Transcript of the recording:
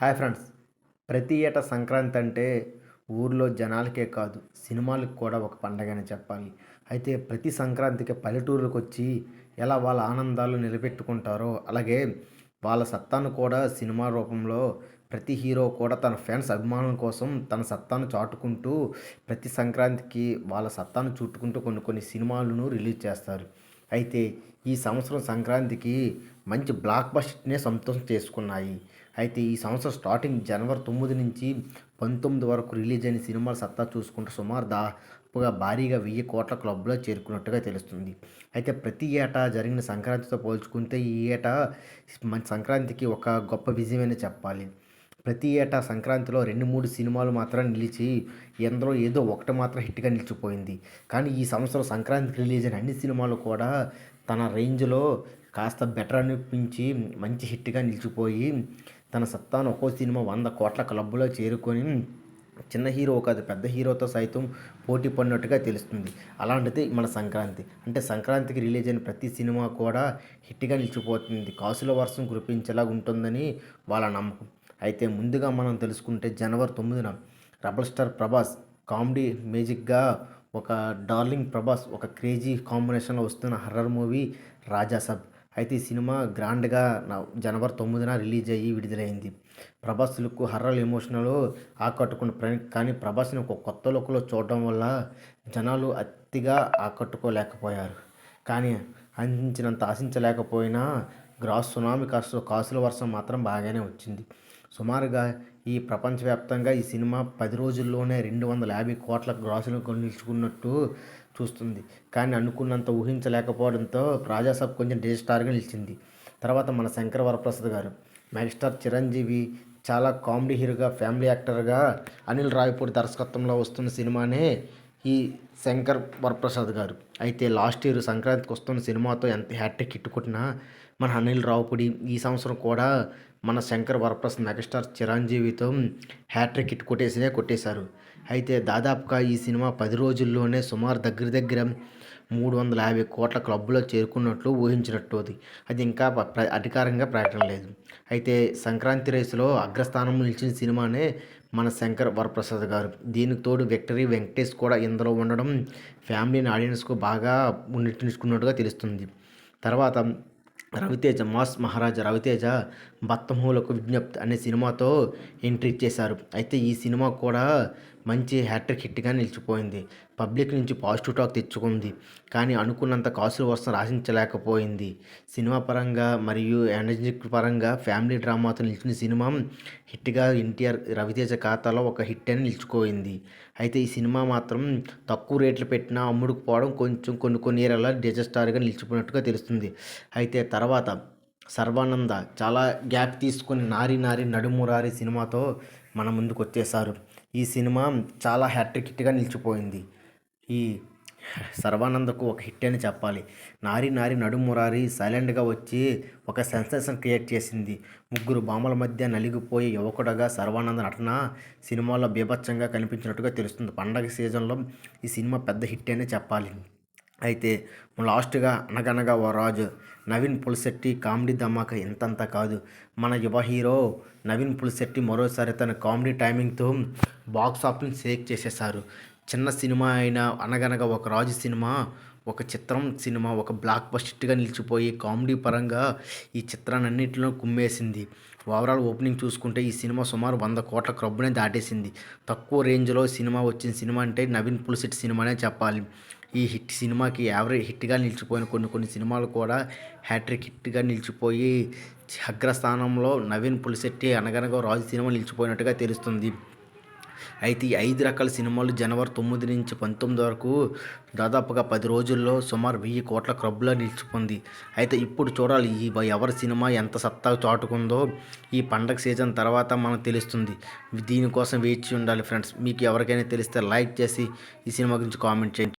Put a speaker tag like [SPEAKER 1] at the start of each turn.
[SPEAKER 1] Hi friends. ప్రతి ఏటా సంక్రాంతి అంటే ఊర్లో జనాలకే కాదు సినిమాలకు కూడా ఒక పండగని చెప్పాలి. అయితే ప్రతి సంక్రాంతికి పల్లెటూర్లకు వచ్చి ఎలా వాళ్ళ ఆనందాలు నిలబెట్టుకుంటారో అలాగే వాళ్ళ సత్తాను కూడా సినిమా రూపంలో ప్రతి హీరో కూడా తన ఫ్యాన్స్ అభిమానుల కోసం తన సత్తాను చాటుకుంటూ ప్రతి సంక్రాంతికి వాళ్ళ సత్తాను చుట్టుకుంటూ కొన్ని కొన్ని సినిమాలను రిలీజ్ చేస్తారు. అయితే ఈ సంవత్సరం సంక్రాంతికి మంచి బ్లాక్ బస్ట్నే సొంతం చేసుకున్నాయి. అయితే ఈ సంవత్సరం స్టార్టింగ్ జనవరి తొమ్మిది నుంచి పంతొమ్మిది వరకు రిలీజ్ అయిన సినిమాల సత్తా చూసుకుంటే సుమారు దాదాపుగా భారీగా వెయ్యి కోట్ల క్లబ్లో చేరుకున్నట్టుగా తెలుస్తుంది. అయితే ప్రతి ఏటా జరిగిన సంక్రాంతితో పోల్చుకుంటే ఈ ఏటా మన సంక్రాంతికి ఒక గొప్ప విజయమని చెప్పాలి. ప్రతి ఏటా సంక్రాంతిలో రెండు మూడు సినిమాలు మాత్రం నిలిచి ఎందరో ఏదో ఒకటి మాత్రం హిట్గా నిలిచిపోయింది. కానీ ఈ సంవత్సరం సంక్రాంతికి రిలీజ్ అయిన అన్ని సినిమాలు కూడా తన రేంజ్లో కాస్త బెటర్ అనిపించి మంచి హిట్గా నిలిచిపోయి తన సత్తాను ఒక్కో సినిమా వంద కోట్ల క్లబ్లో చేరుకొని చిన్న హీరో కాదు పెద్ద హీరోతో సైతం పోటీ పడినట్టుగా తెలుస్తుంది. అలాంటిది మన సంక్రాంతి. అంటే సంక్రాంతికి రిలీజ్ అయిన ప్రతి సినిమా కూడా హిట్గా నిలిచిపోతుంది. కాసుల వర్షం కురిపించేలా ఉంటుందని వాళ్ళ నమ్మకం. అయితే ముందుగా మనం తెలుసుకుంటే జనవరి తొమ్మిదిన రెబల్ స్టార్ ప్రభాస్ కామెడీ మ్యూజిక్గా ఒక డార్లింగ్ ప్రభాస్ ఒక క్రేజీ కాంబినేషన్లో వస్తున్న హర్రర్ మూవీ రాజాసబ్. అయితే ఈ సినిమా గ్రాండ్గా జనవరి తొమ్మిదిన రిలీజ్ అయ్యి విడుదలైంది. ప్రభాస్ లుక్ హర్రల్ ఎమోషనల్ ఆకట్టుకున్న ప్ర- కానీ ప్రభాస్ని ఒక కొత్త లుక్లో చూడడం వల్ల జనాలు అతిగా ఆకట్టుకోలేకపోయారు. కానీ అందించినంత ఆశించలేకపోయినా గ్రాస్ సునామీ కాసు కాసుల వర్షం మాత్రం బాగానే వచ్చింది. సుమారుగా ఈ ప్రపంచవ్యాప్తంగా ఈ సినిమా పది రోజుల్లోనే రెండు వందల యాభై కోట్ల గ్రాసులు నిలుచుకున్నట్టు చూస్తుంది. కానీ అనుకున్నంత ఊహించలేకపోవడంతో రాజాసాబ్ కొంచెం డిజిస్టార్గా నిలిచింది. తర్వాత మన శంకర్ వరప్రసాద్ గారు మెగాస్టార్ చిరంజీవి చాలా కామెడీ హీరోగా ఫ్యామిలీ యాక్టర్గా అనిల్ రాయపూడి దర్శకత్వంలో వస్తున్న సినిమానే ఈ శంకర్ వరప్రసాద్ గారు. అయితే లాస్ట్ ఇయర్ సంక్రాంతికి వస్తున్న సినిమాతో ఎంత హ్యాట్రిక్ హిట్ కొట్టినా మన అనిల్ రావుపూడి ఈ సంవత్సరం కూడా మన శంకర్ వరప్రసాద్ మెగాస్టార్ చిరంజీవితో హ్యాట్రిక్ హిట్ కొట్టేసినే కొట్టేశారు. అయితే దాదాపుగా ఈ సినిమా పది రోజుల్లోనే సుమారు దగ్గర దగ్గర మూడు వందల యాభై కోట్ల క్లబ్లో చేరుకున్నట్లు ఊహించినట్టు అది అది ఇంకా ప్ర- అధికారికంగా ప్రకటన లేదు. అయితే సంక్రాంతి రేసులో అగ్రస్థానంలో నిలిచిన సినిమానే మన శంకర్ వరప్రసాద్ గారు. దీనికి తోడు విక్టరీ వెంకటేష్ కూడా ఇందులో ఉండడం ఫ్యామిలీని ఆడియన్స్కు బాగా ఉన్నట్టుకున్నట్టుగా తెలుస్తుంది. తర్వాత రవితేజ మాస్ మహారాజా రవితేజ బత్తమూలకు విజ్ఞప్తి అనే సినిమాతో ఎంట్రీ ఇచ్చేశారు. అయితే ఈ సినిమా కూడా మంచి హ్యాట్రిక్ హిట్గా నిలిచిపోయింది. పబ్లిక్ నుంచి పాజిటివ్ టాక్ తెచ్చుకుంది. కానీ అనుకున్నంత కాసులు వర్షం రాసించలేకపోయింది. సినిమా పరంగా మరియు ఎనర్జిక్ పరంగా ఫ్యామిలీ డ్రామాతో నిలిచిన సినిమా హిట్గా ఎన్టీఆర్ రవితేజ ఖాతాలో ఒక హిట్ అని నిలిచిపోయింది. అయితే ఈ సినిమా మాత్రం తక్కువ రేట్లు పెట్టినా అమ్ముడుకుపోవడం కొంచెం కొన్ని కొన్ని ఏరియాలో డిజస్టార్గా నిలిచిపోయినట్టుగా తెలుస్తుంది. అయితే తర్వాత సర్వానంద చాలా గ్యాప్ తీసుకొని నారి నారి నడుమురారి సినిమాతో మన ముందుకు వచ్చేసారు ఈ సినిమా చాలా హ్యాట్రిక్ హిట్గా నిలిచిపోయింది. ఈ సర్వానందకు ఒక హిట్ అని చెప్పాలి. నారి నారి నడుమురారి సైలెంట్గా వచ్చి ఒక సెన్సేషన్ క్రియేట్ చేసింది. ముగ్గురు బామల మధ్య నలిగిపోయి యువకుడుగా సర్వానంద నటన సినిమాలో బీభత్సంగా కనిపించినట్టుగా తెలుస్తుంది. పండగ సీజన్లో ఈ సినిమా పెద్ద హిట్ అనే చెప్పాలి. అయితే లాస్ట్గా అనగనగా ఓ రాజు నవీన్ పులిశెట్టి కామెడీ ధమాక ఇంతంత కాదు. మన యువ హీరో నవీన్ పులిశెట్టి మరోసారి తన కామెడీ టైమింగ్తో బాక్స్ ఆఫీస్ షేక్ చేసేశారు. చిన్న సినిమా అయిన అనగనగా ఒక రాజు సినిమా ఒక చిత్రం సినిమా ఒక బ్లాక్ బస్టర్గా నిలిచిపోయి కామెడీ పరంగా ఈ చిత్రాన్ని అన్నింటిలో కుమ్మేసింది. ఓవరాల్ ఓపెనింగ్ చూసుకుంటే ఈ సినిమా సుమారు వంద కోట్ల క్రబ్బునే దాటేసింది. తక్కువ రేంజ్లో సినిమా వచ్చిన సినిమా అంటే నవీన్ పులిశెట్టి సినిమానే చెప్పాలి. ఈ హిట్ సినిమాకి యావరేజ్ హిట్గా నిలిచిపోయిన కొన్ని కొన్ని సినిమాలు కూడా హ్యాట్రిక్ హిట్గా నిలిచిపోయి అగ్రస్థానంలో నవీన్ పులిశెట్టి అనగనగా రాజు సినిమా నిలిచిపోయినట్టుగా తెలుస్తుంది. అయితే ఈ ఐదు రకాల సినిమాలు జనవరి తొమ్మిది నుంచి పంతొమ్మిది వరకు దాదాపుగా పది రోజుల్లో సుమారు వెయ్యి కోట్ల క్లబ్లో నిలిచిపోయింది. అయితే ఇప్పుడు చూడాలి ఈ ఎవరి సినిమా ఎంత సత్తా చాటుకుందో ఈ పండగ సీజన్ తర్వాత మనకు తెలుస్తుంది. దీనికోసం వేచి ఉండాలి ఫ్రెండ్స్. మీకు ఎవరికైనా తెలిస్తే లైక్ చేసి ఈ సినిమా గురించి కామెంట్ చేయండి.